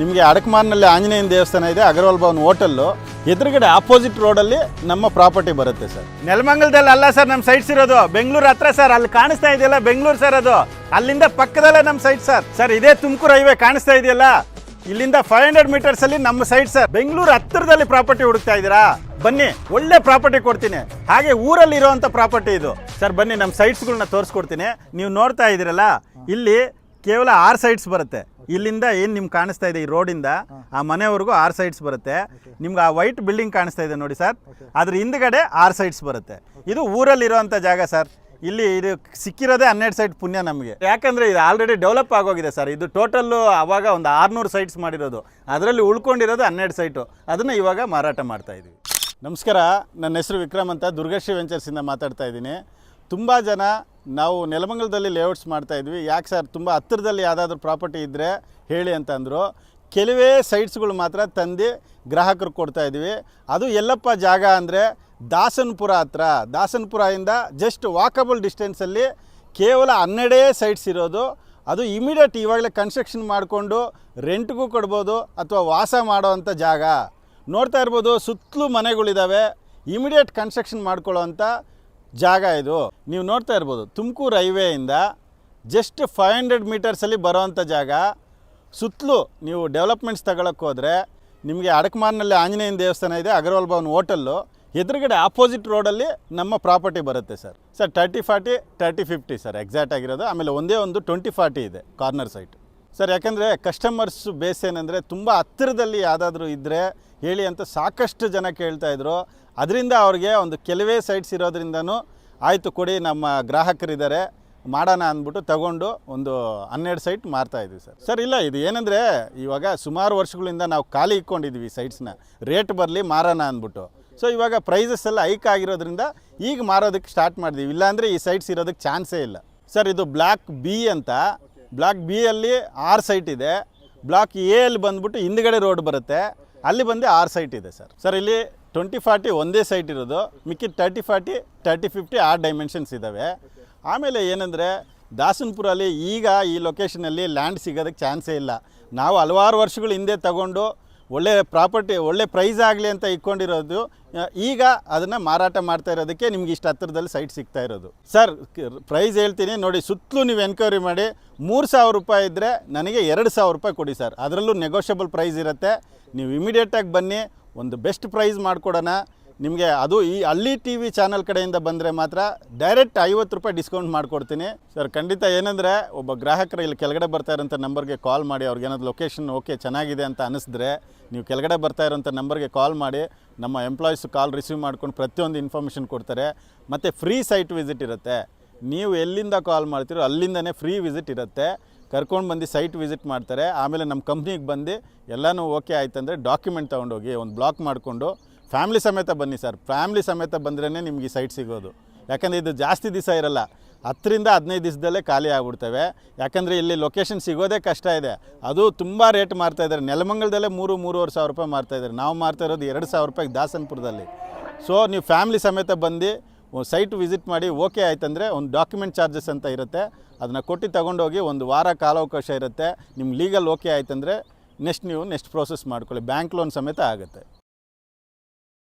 ನಿಮಗೆ ಅಡಕಮಾರ್ನಲ್ಲಿ ಆಂಜನೇಯನ ದೇವಸ್ಥಾನ ಇದೆ, ಅಗರ್ವಾಲ್ ಭವನ್ ಹೋಟೆಲ್ಲು. ಎದುರುಗಡೆ ಆಪೋಸಿಟ್ ರೋಡಲ್ಲಿ ನಮ್ಮ ಪ್ರಾಪರ್ಟಿ ಬರುತ್ತೆ ಸರ್. ನೆಲಮಂಗಲದಲ್ಲಿ ಅಲ್ಲ ಸರ್ ನಮ್ಮ ಸೈಟ್ಸ್ ಇರೋದು. ಬೆಂಗಳೂರು ಹತ್ರ ಸರ್, ಅಲ್ಲಿ ಕಾಣಿಸ್ತಾ ಇದೆಯಲ್ಲ ಬೆಂಗಳೂರು ಸರ್ ಅದು. ಅಲ್ಲಿಂದ ಪಕ್ಕದಲ್ಲೇ ನಮ್ಮ ಸೈಟ್ ಸರ್. ಸರ್, ಇದೇ ತುಮಕೂರು ಹೈವೇ ಕಾಣಿಸ್ತಾ ಇದೆಯಲ್ಲ? ಇಲ್ಲಿಂದ ಫೈವ್ ಹಂಡ್ರೆಡ್ ಮೀಟರ್ಸ್ ಅಲ್ಲಿ ನಮ್ಮ ಸೈಟ್ ಸರ್. ಬೆಂಗಳೂರು ಹತ್ತಿರದಲ್ಲಿ ಪ್ರಾಪರ್ಟಿ ಹುಡುಕ್ತಾ ಇದ್ದೀರಾ? ಬನ್ನಿ, ಒಳ್ಳೆ ಪ್ರಾಪರ್ಟಿ ಕೊಡ್ತೀನಿ. ಹಾಗೆ ಊರಲ್ಲಿ ಇರುವಂತ ಪ್ರಾಪರ್ಟಿ ಇದು. ಸರ್, ಬನ್ನಿ ನಮ್ಮ ಸೈಟ್ಸ್ಗಳನ್ನ ತೋರಿಸ್ಕೊಡ್ತೀನಿ. ನೀವು ನೋಡ್ತಾ ಇದ್ದೀರಲ್ಲ, ಇಲ್ಲಿ ಕೇವಲ ಆರ್ ಸೈಟ್ಸ್ ಬರುತ್ತೆ. ಇಲ್ಲಿಂದ ಏನು ನಿಮ್ಗೆ ಕಾಣಿಸ್ತಾ ಇದೆ ಈ ರೋಡಿಂದ ಆ ಮನೆವರೆಗೂ ಆರ್ ಸೈಟ್ಸ್ ಬರುತ್ತೆ. ನಿಮ್ಗೆ ಆ ವೈಟ್ ಬಿಲ್ಡಿಂಗ್ ಕಾಣಿಸ್ತಾ ಇದೆ ನೋಡಿ ಸರ್. ಅದ್ರ ಹಿಂದ್ಗಡೆ ಆರ್ ಸೈಟ್ಸ್ ಬರುತ್ತೆ. ಇದು ಊರಲ್ಲಿರುವಂಥ ಜಾಗ ಸರ್. ಇಲ್ಲಿ ಇದು ಸಿಕ್ಕಿರೋದೇ ಹನ್ನೆರಡು ಸೈಟ್ ಪುಣ್ಯ ನಮಗೆ. ಯಾಕಂದರೆ ಇದು ಆಲ್ರೆಡಿ ಡೆವಲಪ್ ಆಗೋಗಿದೆ ಸರ್. ಇದು ಟೋಟಲ್ಲು ಅವಾಗ ಒಂದು ಆರುನೂರು ಸೈಟ್ಸ್ ಮಾಡಿರೋದು. ಅದರಲ್ಲಿ ಉಳ್ಕೊಂಡಿರೋದು ಹನ್ನೆರಡು ಸೈಟು ಅದನ್ನು ಇವಾಗ ಮಾರಾಟ ಮಾಡ್ತಾ ಇದ್ದೀವಿ ನಮಸ್ಕಾರ. ನನ್ನ ಹೆಸರು ವಿಕ್ರಮ್ ಅಂತ ದುರ್ಗಶ್ರೀ ವೆಂಚರ್ಸಿಂದ ಮಾತಾಡ್ತಾ ಇದ್ದೀನಿ. ತುಂಬ ಜನ ನಾವು ನೆಲಮಂಗಲದಲ್ಲಿ ಲೇಔಟ್ಸ್ ಮಾಡ್ತಾ ಇದ್ವಿ. ಯಾಕೆ ಸರ್, ತುಂಬ ಹತ್ತಿರದಲ್ಲಿ ಯಾವುದಾದ್ರೂ ಪ್ರಾಪರ್ಟಿ ಇದ್ದರೆ ಹೇಳಿ ಅಂತ ಅಂದರು ಕೆಲವೇ ಸೈಟ್ಸ್ಗಳು ಮಾತ್ರ ತಂದು ಗ್ರಾಹಕರು ಕೊಡ್ತಾ ಇದ್ವಿ. ಅದು ಎಲ್ಲಪ್ಪ ಜಾಗ ಅಂದರೆ ದಾಸನಪುರ ಹತ್ರ. ದಾಸನಪುರದಿಂದ ಜಸ್ಟ್ ವಾಕಬಲ್ ಡಿಸ್ಟೆನ್ಸಲ್ಲಿ ಕೇವಲ ಹನ್ನೆರಡೇ ಸೈಟ್ಸ್ ಇರೋದು. ಅದು ಇಮಿಡಿಯೇಟ್ ಇವಾಗಲೇ ಕನ್ಸ್ಟ್ರಕ್ಷನ್ ಮಾಡಿಕೊಂಡು ರೆಂಟ್ಗೂ ಕೊಡ್ಬೋದು ಅಥವಾ ವಾಸ ಮಾಡೋವಂಥ ಜಾಗ. ನೋಡ್ತಾ ಇರ್ಬೋದು ಸುತ್ತಲೂ ಮನೆಗಳಿದ್ದಾವೆ ಇಮಿಡಿಯೇಟ್ ಕನ್ಸ್ಟ್ರಕ್ಷನ್ ಮಾಡ್ಕೊಳ್ಳೋವಂಥ ಜಾಗ ಇದು. ನೀವು ನೋಡ್ತಾ ಇರ್ಬೋದು, ತುಮಕೂರು ಹೈವೇಯಿಂದ ಜಸ್ಟ್ ಫೈವ್ ಹಂಡ್ರೆಡ್ ಮೀಟರ್ಸಲ್ಲಿ ಬರೋವಂಥ ಜಾಗ. ಸುತ್ತಲೂ ನೀವು ಡೆವಲಪ್ಮೆಂಟ್ಸ್ ತಗೊಳಕ್ಕೆ ಹೋದರೆ ನಿಮಗೆ ಅಡಕಮಾರ್ನಲ್ಲಿ ಆಂಜನೇಯನ ದೇವಸ್ಥಾನ ಇದೆ, ಅಗರ್ವಾಲ್ ಭವನ್ ಹೋಟೆಲ್ಲು ಎದುರುಗಡೆ ಆಪೋಸಿಟ್ ರೋಡಲ್ಲಿ ನಮ್ಮ ಪ್ರಾಪರ್ಟಿ ಬರುತ್ತೆ sir. Sir thirty forty thirty fifty sir exact ಆಗಿರೋದು. ಆಮೇಲೆ ಒಂದೇ ಒಂದು ಟ್ವೆಂಟಿ ಫಾರ್ಟಿ ಇದೆ ಕಾರ್ನರ್ ಸೈಟ್ ಸರ್, ಯಾಕಂದರೆ ಕಸ್ಟಮರ್ಸ್ ಬೇಸ್ ಏನಂದರೆ ತುಂಬ ಹತ್ತಿರದಲ್ಲಿ ಯಾವುದಾದ್ರೂ ಇದ್ದರೆ ಹೇಳಿ ಅಂತ ಸಾಕಷ್ಟು ಜನ ಕೇಳ್ತಾ ಇದ್ರು. ಅದರಿಂದ ಅವ್ರಿಗೆ ಒಂದು ಕೆಲವೇ ಸೈಟ್ಸ್ ಇರೋದ್ರಿಂದನೂ ಆಯಿತು ಕೊಡಿ, ನಮ್ಮ ಗ್ರಾಹಕರಿದ್ದಾರೆ, ಮಾಡೋಣ ಅಂದ್ಬಿಟ್ಟು ತಗೊಂಡು ಒಂದು ಹನ್ನೆರಡು ಸೈಟ್ ಮಾರ್ತಾ ಇದ್ವಿ ಸರ್. ಸರ್, ಇಲ್ಲ, ಇದು ಏನಂದರೆ ಇವಾಗ ಸುಮಾರು ವರ್ಷಗಳಿಂದ ನಾವು ಖಾಲಿ ಇಟ್ಕೊಂಡಿದ್ವಿ ಸೈಟ್ಸ್ನ ರೇಟ್ ಬರಲಿ ಮಾರೋಣ ಅಂದ್ಬಿಟ್ಟು. ಸೊ ಇವಾಗ ಪ್ರೈಸಸ್ ಎಲ್ಲ ಹೈಕ್ ಆಗಿರೋದ್ರಿಂದ ಈಗ ಮಾರೋದಕ್ಕೆ ಸ್ಟಾರ್ಟ್ ಮಾಡಿದ್ವಿ. ಇಲ್ಲಾಂದರೆ ಈ ಸೈಟ್ಸ್ ಇರೋದಕ್ಕೆ ಚಾನ್ಸೇ ಇಲ್ಲ. ಸರ್ ಇದು ಬ್ಲಾಕ್ ಬಿ ಅಂತ. ಬ್ಲಾಕ್ ಬಿ ಅಲ್ಲಿ ಆರು ಸೈಟ್ ಇದೆ. ಬ್ಲಾಕ್ ಎ ಅಲ್ಲಿ ಬಂದ್ಬಿಟ್ಟು ಹಿಂದ್ಗಡೆ ರೋಡ್ ಬರುತ್ತೆ. ಅಲ್ಲಿ ಬಂದು ಆರು ಸೈಟ್ ಇದೆ ಸರ್. ಸರ್, ಇಲ್ಲಿ ಟ್ವೆಂಟಿ ಫಾರ್ಟಿ ಒಂದೇ ಸೈಟ್ ಇರೋದು, ಮಿಕ್ಕಿದ ತರ್ಟಿ ಫಾರ್ಟಿ ತರ್ಟಿ ಫಿಫ್ಟಿ ಆರು ಡೈಮೆನ್ಷನ್ಸ್ ಇದ್ದಾವೆ ಆಮೇಲೆ ಏನಂದರೆ, ದಾಸನಪುರಲ್ಲಿ ಈಗ ಈ ಲೊಕೇಶನಲ್ಲಿ ಲ್ಯಾಂಡ್ ಸಿಗೋದಕ್ಕೆ ಚಾನ್ಸೇ ಇಲ್ಲ. ನಾವು ಹಲವಾರು ವರ್ಷಗಳ ಹಿಂದೆ ತಗೊಂಡು ಒಳ್ಳೆ ಪ್ರಾಪರ್ಟಿ, ಒಳ್ಳೆ ಪ್ರೈಸ್ ಆಗಲಿ ಅಂತ ಇಟ್ಕೊಂಡಿರೋದು ಈಗ ಅದನ್ನು ಮಾರಾಟ ಮಾಡ್ತಾ ಇರೋದಕ್ಕೆ ನಿಮ್ಗೆ ಇಷ್ಟು ಹತ್ತಿರದಲ್ಲಿ ಸೈಟ್ ಸಿಗ್ತಾ ಇರೋದು. ಸರ್ ಪ್ರೈಸ್ ಹೇಳ್ತೀನಿ, ನೋಡಿ ಸುತ್ತಲೂ ನೀವು ಎನ್ಕ್ವೈರಿ ಮಾಡಿ, ಮೂರು ಸಾವಿರ ರೂಪಾಯಿ ಇದ್ದರೆ ನನಗೆ ಎರಡು ಸಾವಿರ ರೂಪಾಯಿ ಕೊಡಿ ಸರ್ ಅದರಲ್ಲೂ ನೆಗೋಷಿಯಬಲ್ ಪ್ರೈಸ್ ಇರುತ್ತೆ. ನೀವು ಇಮಿಡಿಯೇಟಾಗಿ ಬನ್ನಿ, ಒಂದು ಬೆಸ್ಟ್ ಪ್ರೈಸ್ ಮಾಡಿಕೊಡೋಣ. ನಿಮಗೆ ಅದು ಈ ಅಲ್ಲಿ ಟಿ ವಿ ಚಾನಲ್ ಕಡೆಯಿಂದ ಬಂದರೆ ಮಾತ್ರ ಡೈರೆಕ್ಟ್ ಐವತ್ತು ರೂಪಾಯಿ ಡಿಸ್ಕೌಂಟ್ ಮಾಡಿಕೊಡ್ತೀನಿ. ಸರ್, ಖಂಡಿತ ಏನಂದರೆ ಒಬ್ಬ ಗ್ರಾಹಕರು ಇಲ್ಲಿ ಕೆಳಗಡೆ ಬರ್ತಾ ಇರೋಂಥ ನಂಬರ್ಗೆ ಕಾಲ್ ಮಾಡಿ, ಅವ್ರಿಗೆ ಏನಾದ್ರು ಲೊಕೇಶನ್ ಓಕೆ ಚೆನ್ನಾಗಿದೆ ಅಂತ ಅನಿಸಿದ್ರೆ ನೀವು ಕೆಳಗಡೆ ಬರ್ತಾ ಇರೋಂಥ ನಂಬರ್ಗೆ ಕಾಲ್ ಮಾಡಿ, ನಮ್ಮ ಎಂಪ್ಲಾಯೀಸ್ ಕಾಲ್ ರಿಸೀವ್ ಮಾಡ್ಕೊಂಡು ಪ್ರತಿಯೊಂದು ಇನ್ಫಾರ್ಮೇಷನ್ ಕೊಡ್ತಾರೆ. ಮತ್ತು ಫ್ರೀ ಸೈಟ್ ವಿಸಿಟ್ ಇರುತ್ತೆ. ನೀವು ಎಲ್ಲಿಂದ ಕಾಲ್ ಮಾಡ್ತೀರೋ ಅಲ್ಲಿಂದನೇ ಫ್ರೀ ವಿಸಿಟ್ ಇರುತ್ತೆ. ಕರ್ಕೊಂಡು ಬಂದು ಸೈಟ್ ವಿಸಿಟ್ ಮಾಡ್ತಾರೆ. ಆಮೇಲೆ ನಮ್ಮ ಕಂಪ್ನಿಗೆ ಬಂದು ಎಲ್ಲನೂ ಓಕೆ ಆಯ್ತಂದರೆ ಡಾಕ್ಯುಮೆಂಟ್ ತೊಗೊಂಡೋಗಿ ಒಂದು ಬ್ಲಾಕ್ ಮಾಡಿಕೊಂಡು ಫ್ಯಾಮ್ಲಿ ಸಮೇತ ಬನ್ನಿ ಸರ್. ಫ್ಯಾಮ್ಲಿ ಸಮೇತ ಬಂದ್ರೇ ನಿಮ್ಗೆ ಈ ಸೈಟ್ ಸಿಗೋದು. ಯಾಕಂದರೆ ಇದು ಜಾಸ್ತಿ ದಿವಸ ಇರಲ್ಲ. ಹತ್ತರಿಂದ ಹದಿನೈದು ದಿವಸದಲ್ಲೇ ಖಾಲಿ ಆಗ್ಬಿಡ್ತವೆ. ಯಾಕಂದರೆ ಇಲ್ಲಿ ಲೊಕೇಶನ್ ಸಿಗೋದೇ ಕಷ್ಟ ಇದೆ. ಅದು ತುಂಬ ರೇಟ್ ಮಾರ್ತಾ ಇದ್ದಾರೆ ನೆಲಮಂಗಲದಲ್ಲೇ ಮೂರು, ಮೂರುವರೆ ಸಾವಿರ ರೂಪಾಯಿ ಮಾರ್ತಾಯಿದ್ದಾರೆ ನಾವು ಮಾರ್ತಾ ಇರೋದು ಎರಡು ಸಾವಿರ ರೂಪಾಯಿಗೆ ದಾಸನಪುರದಲ್ಲಿ. ಸೊ ನೀವು ಫ್ಯಾಮ್ಲಿ ಸಮೇತ ಬಂದು ಸೈಟ್ ವಿಸಿಟ್ ಮಾಡಿ ಓಕೆ ಆಯ್ತಂದರೆ ಒಂದು ಡಾಕ್ಯುಮೆಂಟ್ ಚಾರ್ಜಸ್ ಅಂತ ಇರುತ್ತೆ. ಅದನ್ನು ಕೊಟ್ಟು ತಗೊಂಡೋಗಿ ಒಂದು ವಾರ ಕಾಲಾವಕಾಶ ಇರುತ್ತೆ. ನಿಮ್ಮ ಲೀಗಲ್ ಓಕೆ ಆಯ್ತಂದರೆ ನೆಕ್ಸ್ಟ್ ನೀವು ನೆಕ್ಸ್ಟ್ ಪ್ರೋಸೆಸ್ ಮಾಡ್ಕೊಳ್ಳಿ. ಬ್ಯಾಂಕ್ ಲೋನ್ ಸಮೇತ ಆಗುತ್ತೆ.